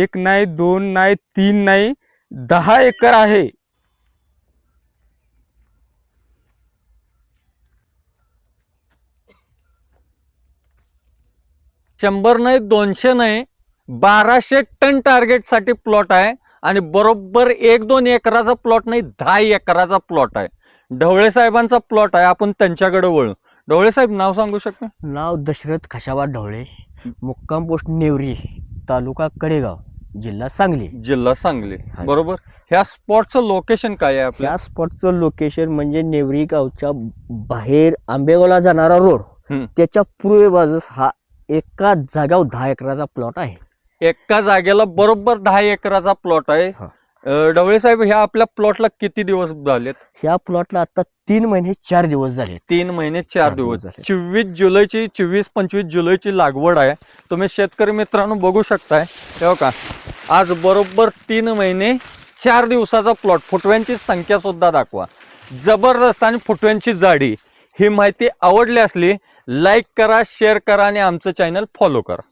एक नाही दोन नाही तीन नाही दहा एकर आहे. शंभर नाही दोनशे नाही बाराशे टन टार्गेटसाठी प्लॉट आहे आणि बरोबर एक दोन एकराचा प्लॉट नाही दहा एकराचा प्लॉट आहे. ढवळे साहेबांचा प्लॉट आहे आपण त्यांच्याकडे वळू. ढवळे साहेब नाव सांगू शकता? नाव दशरथ खशाबा ढवळे मुक्काम पोस्ट नेवरी. तालुका कडेगाव जिल्हा सांगली. जिल्हा सांगली. बरोबर? ह्या स्पॉटचं लोकेशन काय आहे आपल्या या स्पॉटचं लोकेशन म्हणजे नेवरी गावच्या बाहेर आंबेगावला जाणारा रोड हम्म. त्याच्या पूर्वे बाजूस हा एका जागावर दहा एकराचा प्लॉट आहे. एका जागेला बरोबर दहा एकराचा प्लॉट आहे. अं, ढवळे साहेब ह्या आपल्या प्लॉटला किती दिवस झालेत? ह्या प्लॉटला आता तीन महिने चार दिवस झाले तीन महिने चार चार दिवस. दिवस झाले. चोवीस जुलैची चोवीस पंचवीस जुलैची लागवड आहे. तुम्ही शेतकरी मित्रांनो बघू शकताय. तेव्हा का आज बरोबर तीन महिने चार दिवसाचा प्लॉट फुटव्यांची संख्या सुद्धा दाखवा. जबरदस्त आणि फुटव्यांची जाडी. ही माहिती आवडली असली लाईक करा शेअर करा आणि आमचं चॅनल फॉलो करा.